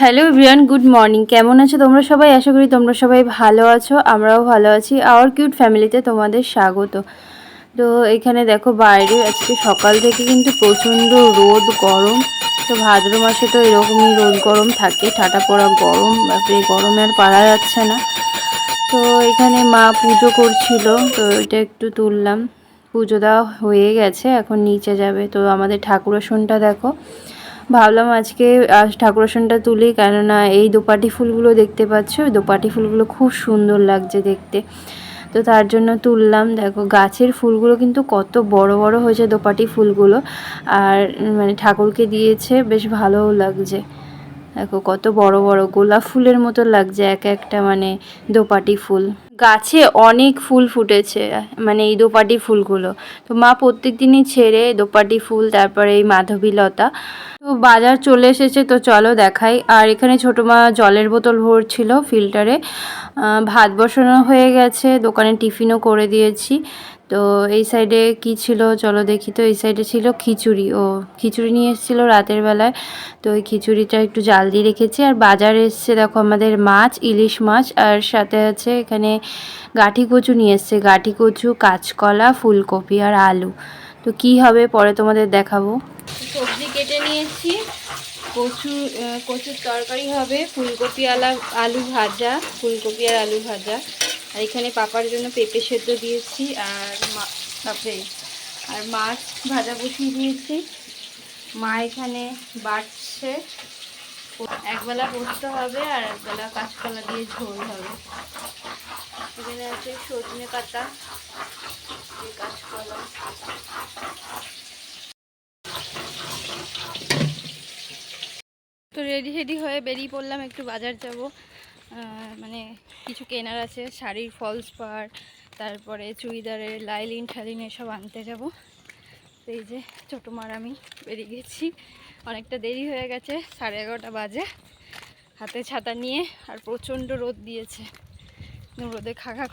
Hello ভিয়ান good morning কেমন আছো তোমরা সবাই? আশা করি তোমরা সবাই ভালো আছো, আমরাও ভালো আছি। আওয়ার কিউট ফ্যামিলিতে তোমাদের স্বাগত। তো এখানে দেখো বাইরে আজকে সকাল থেকে কিন্তু প্রচণ্ড রোদ, গরম। তো ভাদ্র মাসে তো এরকমই রোদ, গরম থাকে। ঠাটা পড়া গরম ব্যাপারে গরমে আর পারা যাচ্ছে না। তো এখানে মা পুজো করছিল, তো এটা একটু তুললাম। পুজো দেওয়া হয়ে গেছে, এখন নিচে যাবে। তো আমাদের ঠাকুর আসনটা দেখো। ভাবলাম আজকে আজ ঠাকুর আসনটা তুলি, কেননা এই দোপাটি ফুলগুলো দেখতে পাচ্ছ? দোপাটি ফুলগুলো খুব সুন্দর লাগছে দেখতে। তো তার জন্য তুললাম। দেখো, গাছের ফুলগুলো কিন্তু কত বড় বড় হয়েছে দোপাটি ফুলগুলো। আর মানে ঠাকুরকে দিয়েছে, বেশ ভালোও লাগছে। দেখো, কত বড় বড় গোলাপ ফুলের মতো লাগছে, এক একটা মানে দোপাটি ফুল। গাছে অনেক ফুল ফুটেছে মানে এই দোপাটি ফুলগুলো। তো মা প্রত্যেক দিনই ছেড়ে দোপাটি ফুল, তারপরে এই মাধবীলতা তো বাজার চলে এসেছে, তো চলো দেখাই। আর এখানে ছোটো মা জলের বোতল ভরছিল ফিল্টারে। ভাত বসানো হয়ে গেছে, দোকানে টিফিনও করে দিয়েছি। তো এই সাইডে কি ছিল? চলো দেখি তো, এই সাইডে ছিল খিচুড়ি। ও, খিচুড়ি নিয়ে এসেছিল রাতের বেলায়। তো ওই খিচুড়িটা একটু জাল দিয়ে রেখেছি। আর বাজারে এসছে, দেখো, আমাদের মাছ, ইলিশ মাছ, আর সাথে আছে এখানে গাঠি কচু নিয়ে এসছে। গাঠি কচু, কাঁচকলা, ফুলকপি আর আলু। তো কি হবে পরে তোমাদের দেখাবো। সবজি কেটে নিয়েছি। কচু কচুর তরকারি হবে। ফুলকপি আলা, আলু ভাজা, ফুলকপি আর আলু ভাজা। আর এখানে পাপার জন্য পেঁপে সেদ্ধ দিয়েছি আর তারপরে আর মাছ ভাজা বসিয়ে দিয়েছি। মা এখানে বাটছে। একবেলা পোস্ত হবে আর একবেলা কাঁচকলা দিয়ে ঝোল হবে। এখানে আছে সজনে পাতা কাঁচকলা। তো রেডি রেডি হয়ে বেরিয়ে পড়লাম, একটু বাজার যাব। মানে কিছু কেনার আছে শাড়ির ফলস পার তারপরে চুড়িদারের লাইলিন ঠালিন এসব আনতে যাব। তো এই যে ছোটো মার আমি বেরিয়ে গেছি। অনেকটা দেরি হয়ে গেছে সাড়ে এগারোটা বাজে। হাতে ছাতা নিয়ে আর প্রচণ্ড রোদ দিয়েছে। রোদে খাখা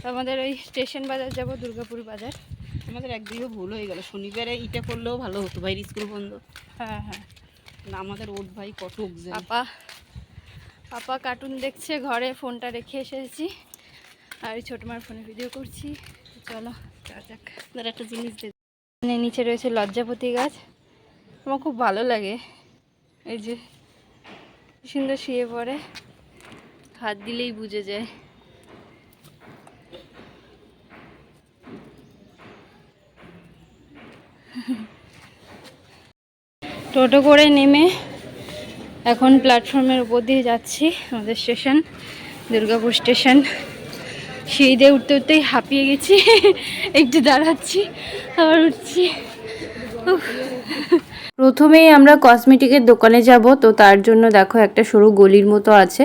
তো আমাদের ওই স্টেশন বাজার যাব দুর্গাপুর বাজার। আমাদের একদিনও ভুল হয়ে গেল। শনিবারে ইটা করলেও ভালো হতো ভাই স্কুল বন্ধ। হ্যাঁ হ্যাঁ। না আমাদের ওট ভাই কত উগজে পাপা কার্টুন দেখছে, ঘরে ফোনটা রেখে এসেছি। আর ছোটো মার ফোনে ভিডিও করছি। চলো যাক। আপনার একটা জিনিস দেখ নিচে রয়েছে লজ্জাপতি গাছ। আমার খুব ভালো লাগে। এই যে সুন্দর শুয়ে পড়ে। হাত দিলেই বুঝে যায়। টোটো করে নেমে এখন প্ল্যাটফর্মের উপর দিয়ে যাচ্ছি, আমাদের স্টেশন দুর্গাপুর স্টেশন সিঁড়ি দিয়ে উঠতে উঠতেই হাঁপিয়ে গেছি, একটু দাঁড়াচ্ছি, আবার উঠছি। প্রথমেই আমরা কসমেটিকের দোকানে যাব, তো তার জন্য দেখো একটা সরু গলির মতো আছে,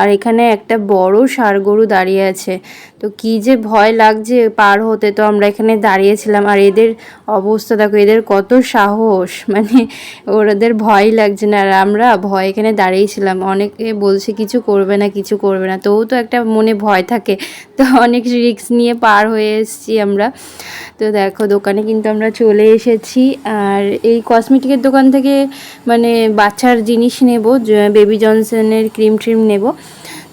আর এখানে একটা বড় ষাঁড় গরু দাঁড়িয়ে আছে। তো কি যে ভয় লাগছে পার হতে, তো আমরা এখানে দাঁড়িয়েছিলাম, আর এদের অবস্থা দেখো, এদের কত সাহস মানে ওদের ভয় লাগছে না, আর আমরা ভয় এখানে দাঁড়িয়েছিলাম। অনেকে বলছে কিছু করবে না, কিছু করবে না তবু তো একটা মনে ভয় থাকে, তো অনেক রিস্ক নিয়ে পার হয়ে এসেছি আমরা। তো দেখো দোকানে কিন্তু আমরা চলে এসেছি, আর এই কসমেটিকের দোকান থেকে মানে বাচ্চার জিনিস নেব বেবি জনসনের ক্রিম ট্রিম নেব।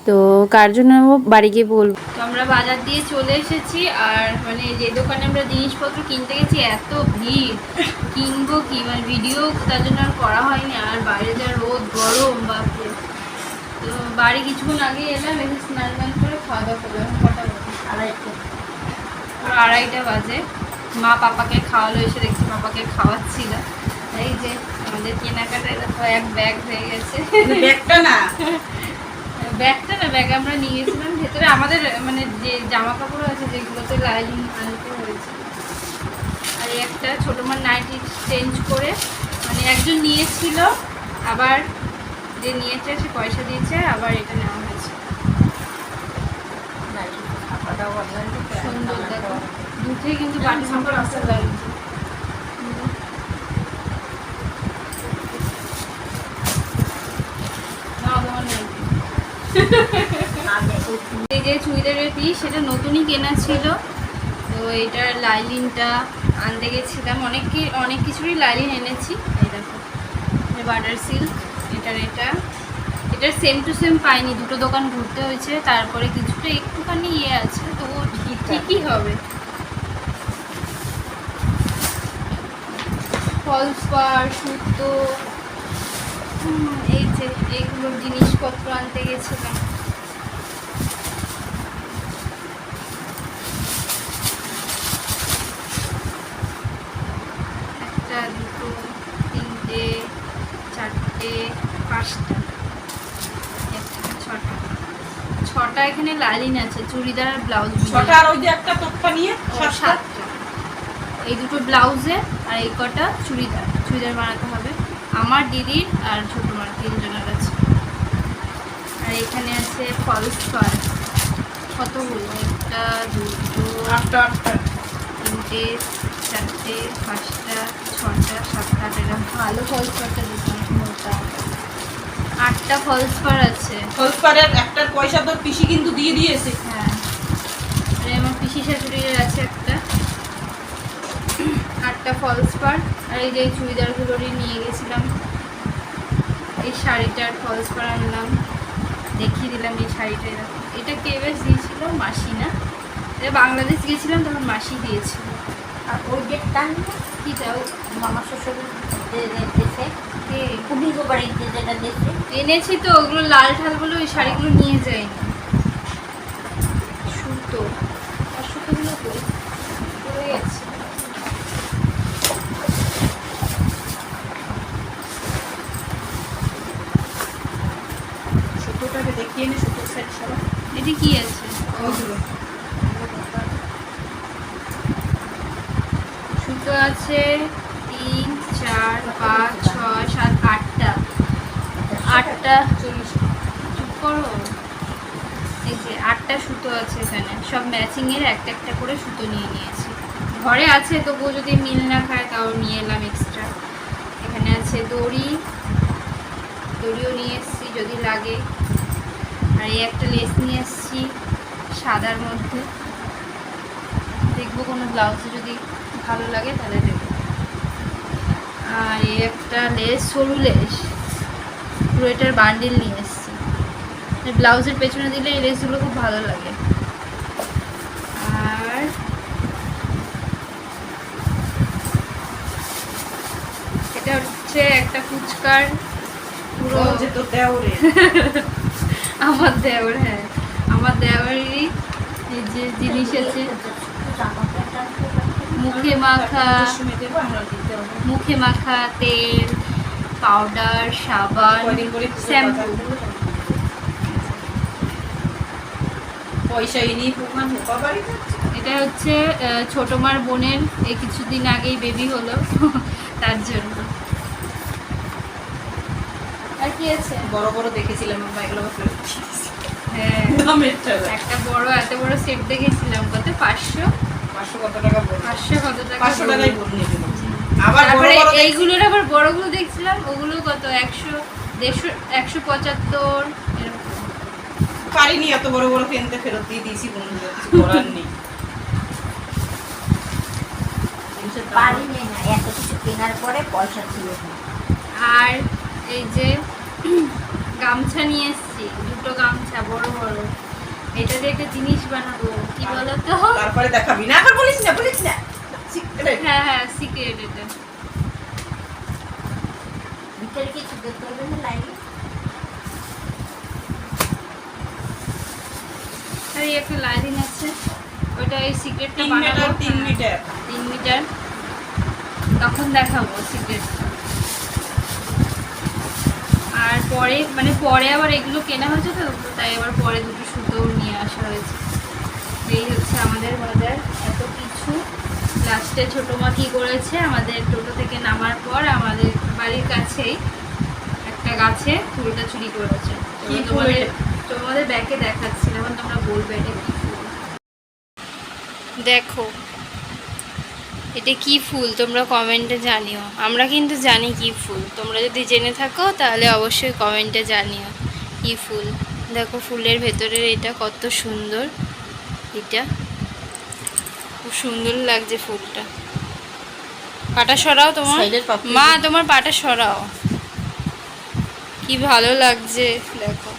তো কার জন্য বাড়ি গিয়ে বলব। তো আমরা বাজার দিয়ে চলে এসেছি আর মানে যে দোকানে আমরা জিনিসপত্র কিনতে গেছি, এত ভিড়। কিনবো কি? মানে ভিডিও তার জন্য আর করা হয়নি। আর বাইরে যা রোদ, গরম, বাপরে। তো বাড়ি কিছুক্ষণ আগে এলাম, এসে স্নান করে খাওয়া দাওয়া করলাম। কটা আড়াইটা। আড়াইটা বাজে। মা পাপাকে খাওয়ালো এসে দেখছি পাপাকে খাওয়াচ্ছিল এই যে আমাদের কেনাকাটা দেখো এক ব্যাগ হয়ে গেছে। ব্যাগটা না? ব্যাগটা না ব্যাগ আমরা নিয়ে গেছিলাম ভেতরে আমাদের মানে যে জামা কাপড় আছে যেগুলোতে লাইনিং আনতে হয়েছে। আর একটা ছোটো মার নাইটি চেঞ্জ করে মানে একজন নিয়েছিল আবার যে নিয়েছে সে পয়সা দিয়েছে আবার এটা নেওয়া হয়েছে। সুন্দর দেখো। কিন্তু বাটি না, তোমার নেই। এই যে চুড়িদারের পিস, সেটা নতুনই কেনা ছিল। তো এটার লাইলিনটা আনতে গেছিলাম। অনেক অনেক কিছুরই লাইলিন এনেছি। এই দেখো বাটার সিল্ক এটা আর এটা। এটা সেম টু সেম পাইনি, দুটো দোকান ঘুরতে হয়েছে। তারপরে কিছুটা একটুখানি ইয়ে আছে তো ঠিকই হবে। ফলস পার সুতো এই যে এইগুলোর জিনিসপত্র আনতে গেছিলাম। একটা দুটো তিনটে চারটে পাঁচটা। ছটা। ছটা এখানে লালিন আছে চুড়িদার আর ব্লাউজ। ছটা আর ওই যে একটা তোপটা নিয়ে সাতটা। এই দুটো ব্লাউজে আর এই কটা চুড়িদার চুড়িদার বানাতে হবে। আমার দিদির আর ছোটো মার তিনজনের আছে আর এখানে আছে ফলস পার কতগুলো? একটা দুটো আটটা আটটা। তিনটে চারটে পাঁচটা ছটা সাতটা আটটা। ভালো ফলস পারটা দিতাম মোটা। আটটা ফলস পার আছে। ফলস ফলসপারের একটা পয়সা তোর পিসি কিন্তু দিয়ে দিয়েছে। হ্যাঁ। আর আমার পিসি শাশুড়ির আছে একটা ফলস পার আর এই যে এই চুড়িদারগুলোরই নিয়ে গেছিলাম। এই শাড়িটার ফলস পার আনলাম দেখিয়ে দিলাম এই শাড়িটা এরকম। এটা কে বেশ দিয়েছিল? মাসি না এটা বাংলাদেশ গিয়েছিলাম তখন মাসি দিয়েছিল। আর ওই যে টান কিটাও মামা শ্বশুর দেশে কে? খুবই বাড়িতে যেটা দেশে এনেছি তো ওগুলো লাল ঠালগুলো ওই শাড়িগুলো নিয়ে যায়নি সুতো আর সুতোগুলো কই পড়ে গেছে সুতোটাকে দেখিয়ে নে সুতোর সেট এটি কি আছে? সুতো আছে তিন, চার, পাঁচ, ছয়, সাত, আটটা। আটটা। চল্লিশ চুপ করো। এই যে আটটা সুতো আছে এখানে। সব ম্যাচিংয়ের একটা একটা করে সুতো নিয়ে নিয়েছি। ঘরে আছে, তবুও যদি মিল না খায় তাও নিয়ে এলাম এক্সট্রা এখানে আছে দড়ি। দড়িও নিয়ে এসেছি যদি লাগে। আর এই একটা লেস নিয়ে এসেছি। সাদার মধ্যে। দেখব কোনো ব্লাউজে যদি ভালো লাগে তাহলে দেবো। আর এই একটা লেস সরু লেস। পুরো এটার বান্ডিল নিয়ে এসেছি। ব্লাউজের পেছনে দিলে এই লেসগুলো খুব ভালো লাগে। আর এটা হচ্ছে একটা ফুচকার পুরো আমার দেওর হ্যাঁ। আমার দেওয়ারই যে জিনিস আছে। মুখে মাখা মুখে মাখা তেল পাউডার সাবান শ্যাম্পু পয়সা এনে এটা হচ্ছে ছোট মার বোনের এই কিছুদিন আগেই বেবি হলো তার জন্য। আর কি আছে? বড় বড় দেখেছিলাম আমরা এগুলো আবার ফেরত দিয়েছি। দামের টাকা একটা বড় এত বড় সেট দেখেছিলাম কত? পাঁচশো? পাঁচশো কত টাকা পাঁচশো কত টাকা পাঁচশো টাকাই আবার তারপরে এইগুলোর আবার বড়গুলো দেখছিলাম ওগুলো কত? একশো দেড়শো একশো পঁচাত্তর পারিনি এত বড় বড় কিনতে ফেরত দিয়ে দিয়েছি বন্ধুদের কিছু করার নেই। জিনিসের না এত কিছু কেনার পরে পয়সা ছিল আর এই যে গামছা নিয়ে এসেছি দুটো গামছা বড় বড়। এটা দিয়ে একটা জিনিস বানাবো কি বলতো? তারপরে দেখাবি। না এখন বলিস না বলিস না। হ্যাঁ হ্যাঁ সিক্রেট এটা ভিতরে কিছু দেখতে হবে না লাইনে আর এই একটা লাইনিং আছে। ওটা এই সিক্রেটটা তিন বানাবো মিটার তিন হ্যাঁ, মিটার তিন মিটার তখন দেখাবো সিক্রেটটা আর পরে মানে পরে আবার এগুলো কেনা হয়েছে তো তাই আবার পরে দুটো সুতো নিয়ে আসা হয়েছে। এই হচ্ছে আমাদের বাজার এত কিছু। লাস্টে ছোটো মা কী করেছে? আমাদের টোটো থেকে নামার পর আমাদের বাড়ির কাছেই একটা গাছে ফুলটা চুরি করেছে। তোমাদের তোমাদের ব্যাগে দেখাচ্ছি এখন তোমরা বলবে এটা কি ফুল? দেখো এটা কি ফুল? তোমরা কমেন্টে জানিও। আমরা কিন্তু জানি কি ফুল। তোমরা যদি জেনে থাকো তাহলে অবশ্যই কমেন্টে জানিও কি ফুল। দেখো ফুলের ভেতরের এটা কত সুন্দর। এটা খুব সুন্দর লাগছে ফুলটা। পাটা সরাও তোমার। মা তোমার পাটা সরাও। কি ভালো লাগছে। দেখো।